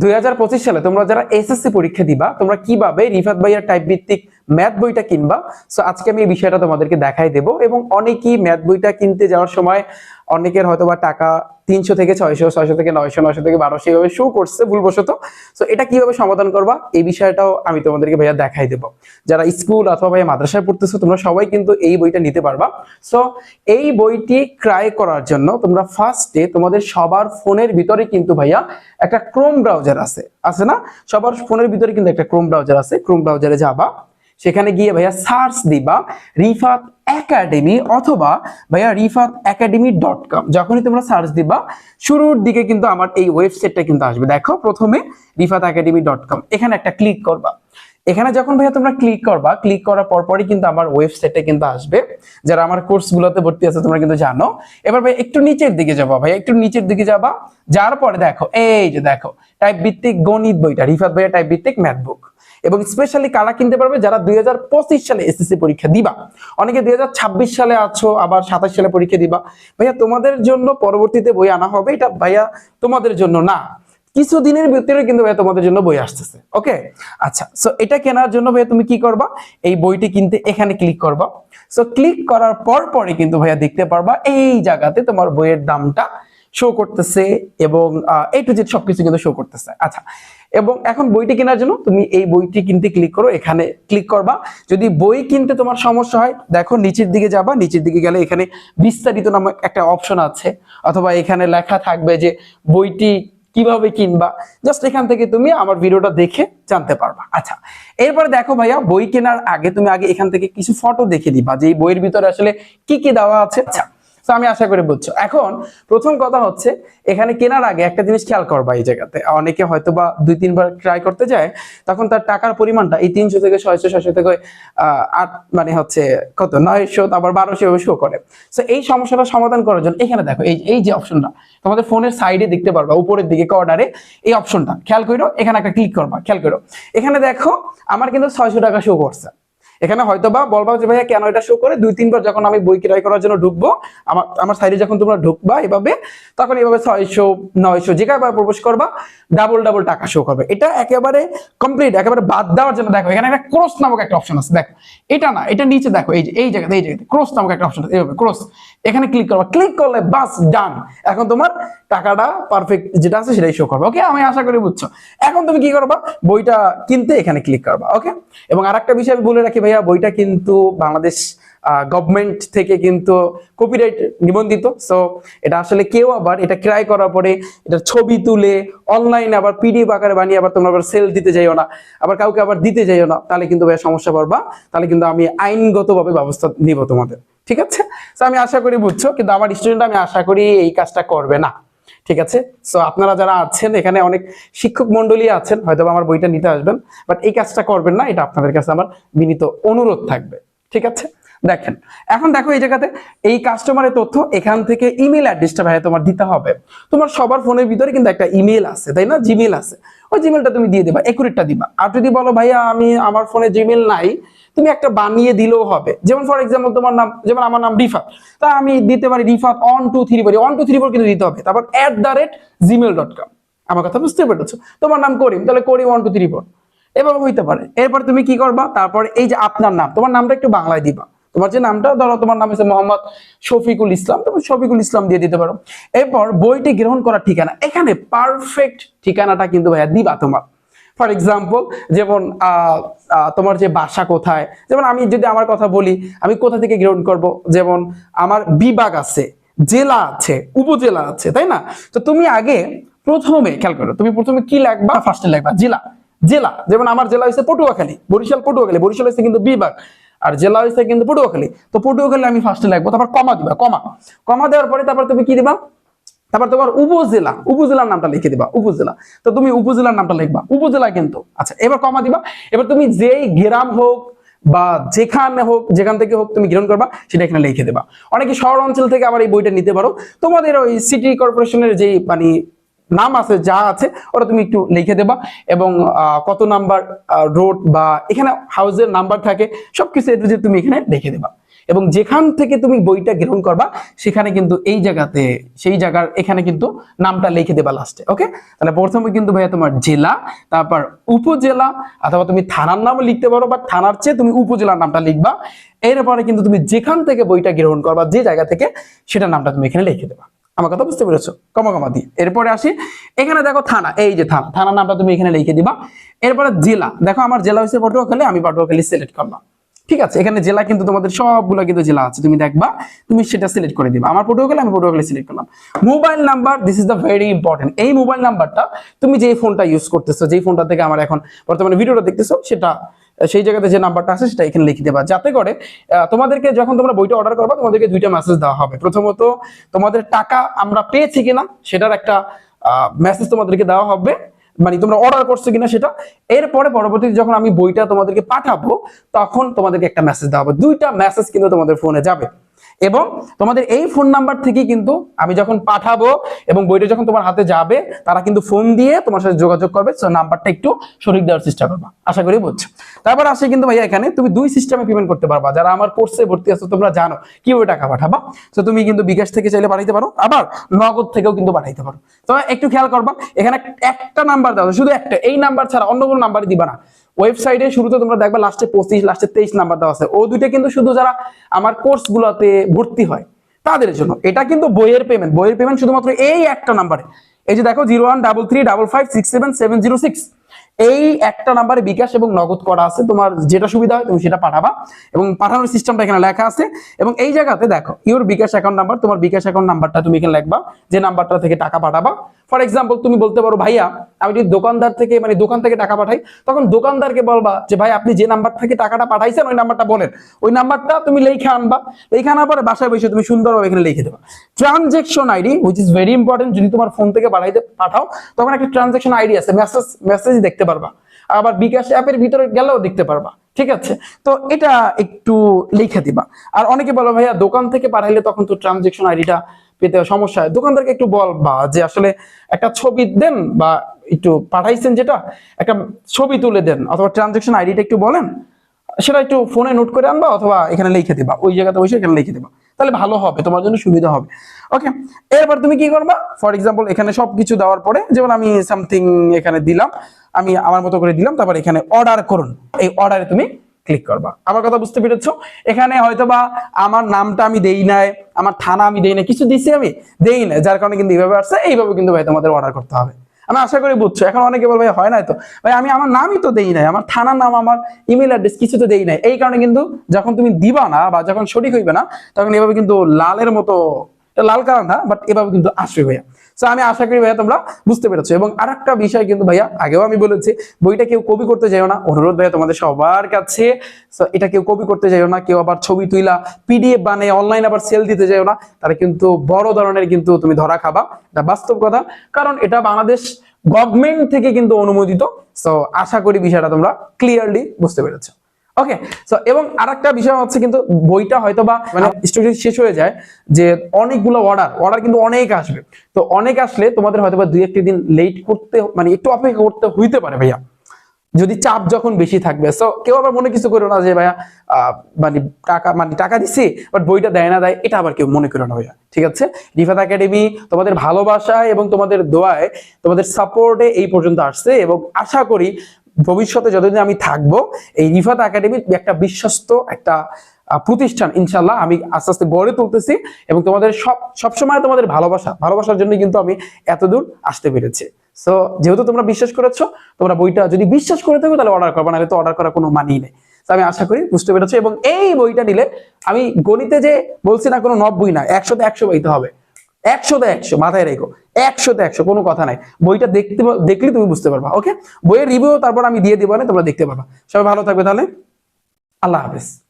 দুই হাজার পঁচিশ সালে তোমরা যারা এসএসসি পরীক্ষা দিবা, তোমরা কীভাবে রিফাত ভাইয়ার টাইপ ভিত্তিক ম্যাথ বইটা কিনবা? সো আজকে আমি এই বিষয়টা তোমাদেরকে দেখাই দেব এবং অনেকেই ম্যাথ বইটা কিনতে যাওয়ার সময় অনেকের হয়তো বা টাকা তিনশো থেকে ছয়শো ছয়শো থেকে নয়শো নয়শো থেকে বারোশো এইভাবে শো করছে ভুলবশত। সো এটা কীভাবে সমাধান করবা? এই বিষয়টাও আমি তোমাদেরকে ভাইয়া দেখাই দেব। যারা স্কুল অথবা ভাইয়া মাদ্রাসায় পড়তেছো, তোমরা সবাই কিন্তু এই বইটা নিতে পারবা। সো এই বইটি ক্রাই করার জন্য তোমরা ফার্স্টে তোমাদের সবার ফোনের ভিতরে কিন্তু ভাইয়া একটা ক্রোম ব্রাউজার আছে। আছে না? সবার ফোনের ভিতরে কিন্তু একটা ক্রোম ব্রাউজার আছে। ক্রোম ব্রাউজারে যাবা। সেখানে গিয়ে ভাইয়া সার্চ দিবা রিফাত একাডেমি অথবা ভাইয়া রিফাত একাডেমি ডট কম। যখনই তোমরা সার্চ দিবা, শুরুর দিকে কিন্তু আমার এই ওয়েবসাইটটা কিন্তু আসবে। দেখো, প্রথমে রিফাত একাডেমি ডট কম। এখানে একটা ক্লিক করবা। এখানে যখন ভাইয়া তোমরা ক্লিক করবা, ক্লিক করার পরপরই কিন্তু আমার ওয়েবসাইটে কিন্তু আসবে। যারা আমার কোর্সগুলোতে ভর্তি আছে, তোমরা কিন্তু জানো। এবার ভাই একটু নিচের দিকে যাবা। ভাই একটু নিচের দিকে যাবা। যার পরে দেখো, এই যে দেখো টাইপ ভিত্তিক গণিত বইটা, রিফাত ভাইয়া টাইপ ভিত্তিক ম্যাথ বুক এবং স্পেশালি কারা কিনতে পারবে? যারা দুই সালে এসএসসি পরীক্ষা দিবা। অনেকে দুই সালে আছো, আবার সাতাশ সালে পরীক্ষা দিবা। ভাইয়া, তোমাদের জন্য পরবর্তীতে বই আনা হবে। এটা ভাইয়া তোমাদের জন্য না। কিছু দিনের ভিতরে কিন্তু ভাইয়া তোমাদের জন্য বই আসতেছে। ওকে? আচ্ছা সো এটা কেনার জন্য ভাইয়া তুমি কি করবা? এই বইটি কিনতে এখানে ক্লিক করবা। সো ক্লিক করার পর পরে কিন্তু ভাইয়া দেখতে পারবা এই জায়গাতে তোমার বইয়ের দামটা শো করতেছে এবং এ টু জেড সবকিছু কিন্তু শো করতেছে। আচ্ছা এবং এখন বইটি কেনার জন্য তুমি এই বইটি কিনতে ক্লিক করো, এখানে ক্লিক করবা। যদি বই কিনতে তোমার সমস্যা হয়, দেখো নিচের দিকে যাবা, নিচের দিকে গেলে এখানে বিস্তারিত নামক একটা অপশন আছে। অথবা এখানে লেখা থাকবে যে বইটি কীভাবে কিনবা। জাস্ট এখান থেকে তুমি আমার ভিডিওটা দেখে জানতে পারবা। আচ্ছা এরপরে দেখো ভাইয়া, বই কেনার আগে তুমি আগে এখান থেকে কিছু ফটো দেখে দিবা যে এই বইয়ের ভিতরে আসলে কি কি দেওয়া আছে। আচ্ছা তো আমি আশা করি বুঝছ। এখন প্রথম কথা হচ্ছে, এখানে কেনার আগে একটা জিনিস খেয়াল করবা এই জায়গাতে। অনেকে হয়তো বা দুই, তিনবার ট্রাই করতে যায়, তখন তার টাকার পরিমাণটা এই তিনশো থেকে ছয়শো ছয়শো থেকে আট মানে হচ্ছে কত? নয়শো, আবার বারোশো শো করে। তো এই সমস্যাটা সমাধান করার জন্য এখানে দেখো, এই এই যে অপশনটা তোমাদের ফোনের সাইডে দেখতে পারবা, উপরের দিকে কর্নারে এই অপশনটা খেয়াল করো এখানে একটা ক্লিক করবা, খেয়াল করো এখানে দেখো, আমার কিন্তু ছয়শো টাকা শো করছে। এখানে হয়তো বা বলবা যে, ভাইয়া, কেন এটা শো করে? দুই, তিনবার যখন আমি বই ক্রয় করার জন্য ঢুকবো, আমার আমার সাইডে যখন তোমরা ঢুকবা এভাবে, তখন এভাবে ছয়শো, নয়শো যেখানে প্রবেশ করবা ডাবল ডাবল টাকা শো করবে। এটা একেবারে কমপ্লিট একেবারে বাদ দেওয়ার জন্য দেখো, এখানে একটা ক্রস নামক একটা অপশন আছে। দেখো, এটা না, এটা নিচে দেখো, এই যে, এই জায়গাতে এই জায়গাতে ক্রস নামক একটা অপশন আছে এইভাবে ক্রস এখানে ক্লিক করবা ক্লিক করলে বাস ডান এখন তোমার টাকাটা পারফেক্ট যেটা আছে সেটাই শো করবে ওকে আমি আশা করি বুঝছ। এখন তুমি কি করবা? বইটা কিনতে এখানে ক্লিক করবা ওকে এবং আরেকটা বিষয় আমি বলে রাখি ভাইয়া, বইটা কিন্তু বাংলাদেশ গভর্নমেন্ট থেকে কিন্তু কপিরাইট নিবন্ধিত। সো এটা আসলে কেউ আবার এটা ক্রয় করার পরে এটা ছবি তুলে অনলাইনে আবার পিডিএফ আকারে বানিয়ে আবার তোমরা আবার সেল দিতে যাইও না, আবার কাউকে আবার দিতে যাইও না, তাহলে কিন্তু ভাইয়া সমস্যা পড়বা। তাহলে কিন্তু আমি আইনগতভাবে ব্যবস্থা নিব তোমাদের, ঠিক আছে? তো আমি আশা করি বুঝছ, কিন্তু আমার স্টুডেন্ট আমি আশা করি এই কাজটা করবে না। ঠিক আছে? সো আপনারা যারা আছেন, এখানে অনেক শিক্ষক মন্ডলী আছেন হয়তো আমার বইটা নিতে আসবেন বাট এই কাজটা করবেন না, এটা আপনাদের কাছে আমার বিনীত অনুরোধ থাকবে, ঠিক আছে? দেখেন, এখন দেখো এই জায়গাতে এই কাস্টমারের তথ্য, এখান থেকে ইমেল অ্যাড্রেসটা ভাই তোমার দিতে হবে। তোমার সবার ফোনের ভিতরে কিন্তু একটা ইমেল আছে, তাই না? জিমেল আছে। ওই জিমেলটা তুমি দিয়ে দেবা একুরেটটা দিবা। আর যদি বলো, ভাইয়া, আমি আমার ফোনে জিমেল নাই, তুমি একটা বানিয়ে দিলেও হবে। যেমন ফর এক্সাম্পল তোমার নাম, যেমন আমার নাম রিফাত, তা আমি দিতে পারি রিফাত অন টু থ্রি পারি অন টু থ্রি ফোর কিন্তু দিতে হবে। তারপর at the rate gmail dot com আমার কথা বুঝতে পেরেছ? তোমার নাম করিম, তাহলে Karim one two three four এভাবে হইতে পারে। এরপর তুমি কি করবা? তারপর এই যে আপনার নাম, তোমার নামটা একটু বাংলায় দিবা। তোমার যে নামটা, ধরো তোমার নাম হচ্ছে মোহাম্মদ শফিকুল ইসলাম, তুমি শফিকুল ইসলাম দিয়ে দিতে পারো। এরপর বইটি গ্রহণ করার ঠিকানা, এখানে পারফেক্ট ঠিকানাটা কিন্তু ভাইয়া দিবা তোমার। ফর এক্সাম্পল যেমন তোমার যে বাসা কোথায়, যেমন আমি যদি আমার কথা বলি, আমি কোথা থেকে গ্রহণ করব? যেমন, আমার বিভাগ আছে, জেলা আছে, উপজেলা আছে, তাই না? তো তুমি আগে প্রথমে, খেয়াল করো, তুমি প্রথমে কি লিখবা? ফার্স্টে লিখবা, জেলা। জেলা, যেমন আমার জেলা হচ্ছে পটুয়াখালী, বরিশাল পটুয়াখালী, বরিশাল হচ্ছে কিন্তু বিভাগ। আর জেলা হচ্ছে কিন্তু পটুয়াখালী। তো পটুয়াখালী আমি ফার্স্টে লিখব, তারপর কমা দিবা, কমা। কমা দেওয়ার পরে তারপর তুমি কি দিবা? তারপর তোমার উপজেলা, উপজেলার নামটা লিখে দিবা, উপজেলা। তো তুমি উপজেলার নামটা লিখবা, উপজেলা কিন্তু। আচ্ছা এবার কমা দিবা। এবার তুমি যেই গ্রাম হোক বা যেখানে হোক, যেখান থেকে হোক তুমি গ্রহণ করবা, সেটা এখানে লিখে দেবা। অনেকে শহর অঞ্চল থেকে আবার এই বইটা নিতে পারো। তোমাদের ওই সিটি কর্পোরেশনের যে মানে নাম আছে, যা আছে, ওটা তুমি একটু লিখে দেবা। এবং কত নাম্বার রোড বা এখানে হাউসের নাম্বার থাকে, সবকিছু এ টু তুমি এখানে লিখে দেবা। এবং যেখান থেকে তুমি বইটা গ্রহণ করবা, সেখানে কিন্তু এই জায়গাতে, সেই জায়গার এখানে কিন্তু নামটা লিখে দেবা লাস্টে ওকে তাহলে প্রথমে কিন্তু ভাইয়া তোমার জেলা, তারপর উপজেলা, অথবা তুমি থানার নামও লিখতে পারো, বা থানার চেয়ে তুমি উপজেলার নামটা লিখবা। এরপরে কিন্তু তুমি যেখান থেকে বইটা গ্রহণ করবা, যে জায়গা থেকে, সেটার নামটা তুমি এখানে লিখে দেবা। আমার কথা বুঝতে পেরেছ? কমা দিয়ে এরপরে আসি, এখানে দেখো থানা, এই যে থানা, থানার নামটা তুমি এখানে লিখে দিবা। এরপরে জেলা, দেখো আমার জেলা হচ্ছে পটুয়াখালী, আমি পটুয়াখালী সিলেক্ট করলাম। ঠিক আছে, এখানে জেলা কিন্তু তোমাদের সবগুলো কিন্তু জেলা আছে, তুমি দেখবা, তুমি সেটা সিলেক্ট করে দিবা। আমার পটুয়াখালী, আমি পটুয়াখালী সিলেক্ট করলাম। Mobile number this is the very important এই মোবাইল নাম্বারটা তুমি যেই ফোনটা ইউজ করতেছো, যেই ফোনটা থেকে আমার এখন বর্তমানে ভিডিওটা দেখতেছো, সেটা সেই জায়গাতে যে নাম্বারটা আছে সেটা এখানে লিখে দেবা। যাতে করে তোমাদেরকে যখন তোমরা বইটা অর্ডার করবা, তোমাদেরকে দুইটা মেসেজ দেওয়া হবে। প্রথমত, তোমাদের টাকা আমরা পেয়েছি কিনা, সেটার একটা মেসেজ তোমাদেরকে দেওয়া হবে। মানে তোমরা অর্ডার করছ কিনা সেটা। এরপরে পরবর্তীতে যখন আমি বইটা তোমাদেরকে পাঠাবো, তখন তোমাদেরকে একটা মেসেজ দেওয়া হবে। দুইটা মেসেজ কিন্তু তোমাদের ফোনে যাবে। এবং তোমাদের এই ফোন নাম্বার থেকে কিন্তু আমি যখন পাঠাবো এবং বইটা যখন তোমার হাতে যাবে, তারা কিন্তু ফোন দিয়ে তোমার সাথে যোগাযোগ করবে। সো নাম্বারটা একটু সঠিক দেওয়ার চেষ্টা করবা। আশা করি বুঝছ। তারপর আসে কিন্তু ভাইয়া এখানে, তুমি দুই সিস্টেমে পেমেন্ট করতে পারবা। যারা আমার কোর্সে ভর্তি আছো, তোমরা জানো কীভাবে টাকা পাঠাবা। তো তুমি কিন্তু বিকাশ থেকে চাইলে পাঠাইতে পারো, আবার নগদ থেকেও কিন্তু পাঠাইতে পারো। তো একটু খেয়াল করবা, এখানে একটা নাম্বার দাও, শুধু একটা। এই নাম্বার ছাড়া অন্য কোনো নাম্বারই দিবা না। ওয়েবসাইটে শুরুতে তোমরা দেখবা লাস্টে পঁচিশ লাস্টে তেইশ নাম্বার দেওয়া আছে। ও দুইটা কিন্তু শুধু যারা আমার কোর্স গুলোতে ভর্তি হয়, তাদের জন্য। এটা কিন্তু বইয়ের পেমেন্ট বইয়ের পেমেন্ট শুধুমাত্র এই একটা নাম্বারে এই যে দেখো zero one double three double five six seven seven zero six এই একটা নাম্বারে বিকাশ এবং নগদ করা আছে। তোমার যেটা সুবিধা হয়, তুমি সেটা পাঠাবা এবং পাঠানোর সিস্টেমটা এখানে লেখা আছে। এবং এই জায়গাতে দেখো ইউর বিকাশ অ্যাকাউন্ট নাম্বার তোমার বিকাশ অ্যাকাউন্ট নাম্বারটা তুমি এখানে লিখবা। যে নাম্বারটা থেকে টাকা পাঠাবা। ফর এক্সাম্পল তুমি বলতে পারো, ভাইয়া আমি যদি দোকানদার থেকে মানে দোকান থেকে টাকা পাঠাই, তখন দোকানদারকে বলবা যে, ভাই, আপনি যে নাম্বার থেকে টাকাটা পাঠাইছেন, ওই নাম্বারটা বলেন। ওই নাম্বারটা তুমি লেখা আনবা। লেখা আনার পরে বাসায় বসে তুমি সুন্দরভাবে এখানে লিখে দেবা। Transaction ID which is very important যদি তোমার ফোন থেকে পাঠাইতে, পাঠাও, তখন একটা ট্রানজেকশন আইডি আছে। মেসেজ মেসেজ দেখতে পারবা। আবার বিকাশ অ্যাপের ভিতরে গেলেও দেখতে পারবা। ঠিক আছে? তো এটা একটু লিখে দিবা। আর অনেকে বলো ভাইয়া, দোকান থেকে পাঠাইলে তখন তো ট্রানজেকশন আইডিটা পেতে সমস্যা হয়। দোকানদারকে একটু বলবা যে আসলে একটা ছবি দেন বা একটু পাঠাইছেন যেটা, একটা ছবি তুলে দেন অথবা ট্রানজেকশন আইডিটা একটু বলেন, সেটা একটু ফোনে নোট করে আনবা অথবা এখানে লিখে দিবা। ওই জায়গাতে বসে এখানে লিখে দিবা। তাহলে ভালো হবে, তোমার জন্য সুবিধা হবে। ওকে এরপর তুমি কি করবা? ফর এক্সাম্পল এখানে সবকিছু দেওয়ার পরে, যেমন আমি সামথিং এখানে দিলাম, আমি আমার মতো করে দিলাম, তারপর এখানে অর্ডার করুন। এই অর্ডারে তুমি ক্লিক করবা। আমার কথা বুঝতে পেরেছ? এখানে হয়তোবা আমার নামটা আমি দেই নাই, আমার থানা আমি দেই না কিছু দিছি আমি দেই না যার কারণে কিন্তু এইভাবে আসছে, এইভাবে কিন্তু ভাই তোমাদের অর্ডার করতে হবে। আমি আশা করি বুঝছ, এখন অনেকে বলবে, হয় না তো? ভাই, আমি আমার নামই তো দেই নাই, আমার থানার নাম, আমার ইমেল অ্যাড্রেস কিছু তো দেই নাই। এই কারণে কিন্তু যখন তুমি দিবা না বা যখন সঠিক হইবে না, তখন এভাবে কিন্তু লালের মতো লাল কালার না বাট এভাবে কিন্তু আসবে ভাইয়া। সো আমি আশা করি ভাইয়া তোমরা বুঝতে পেরেছ। এবং আরেকটা বিষয় কিন্তু ভাইয়া আগেও আমি বলেছি, বইটা কেউ কপি করতে যাইও না। অনুরোধ ভাইয়া তোমাদের সবার কাছে সো এটা কেউ কপি করতে যাইও না, কেউ আবার ছবি তুইলা পিডিএফ বানিয়ে অনলাইন আবার সেল দিতে যাইও না, তারা কিন্তু বড় ধরনের কিন্তু তুমি ধরা খাবা। এটা বাস্তব কথা, কারণ এটা বাংলাদেশ গভর্নমেন্ট থেকে কিন্তু অনুমোদিত। সো আশা করি বিষয়টা তোমরা ক্লিয়ারলি বুঝতে পেরেছ। ওকে সো এবং আরেকটা বিষয় হচ্ছে কিন্তু বইটা হয়তো বা মানে স্টোরি শেষ হয়ে যায় যে অনেকগুলো অর্ডার অর্ডার কিন্তু অনেক আসবে। তো অনেক আসলে তোমাদের হয়তো বা দুই একটি দিন লেট করতে মানে একটু অপেক্ষা করতে হইতে পারে ভাইয়া। যদি চাপ যখন বেশি থাকবে সো কেউ আবার মনে কিছু করো না যে ভাইয়া আহ, মানে টাকা মানে টাকা দিছি বাট বইটা দেয় না দেয় এটা আবার কেউ মনে করো না ভাইয়া ঠিক আছে? রিফাত একাডেমি তোমাদের ভালোবাসায় এবং তোমাদের দোয়ায় তোমাদের সাপোর্টে এই পর্যন্ত আসছে এবং আশা করি ভবিষ্যতে যতদিন আমি থাকব, এই রিফাত একাডেমি একটা বিশ্বস্ত একটা প্রতিষ্ঠান ইনশাল্লাহ আমি আস্তে আস্তে গড়ে তুলতেছি এবং তোমাদের সব, সবসময় তোমাদের ভালোবাসা, ভালোবাসার জন্য কিন্তু আমি এতদূর আসতে পেরেছি। সো যেহেতু তোমরা বিশ্বাস করেছ, তোমরা বইটা যদি বিশ্বাস করে থাকো তাহলে অর্ডার করবে, নাহলে তো অর্ডার করার কোনো মানেই নেই। আমি আশা করি বুঝতে পেরেছ এবং এই বইটা নিলে আমি গণিতে যে বলছি না কোনো নব্বই না, একশোতে একশো বইতে হবে। একশোতে একশো, মাথায় রেখো। একশোতে একশো, কোনো কথা নাই। বইটা দেখতে দেখলে তুমি বুঝতে পারবা, ওকে? বইয়ের রিভিউ তারপর আমি দিয়ে দিব না তোমরা দেখতে পারবা। সবাই ভালো থাকবে তাহলে? আল্লাহ হাফেজ।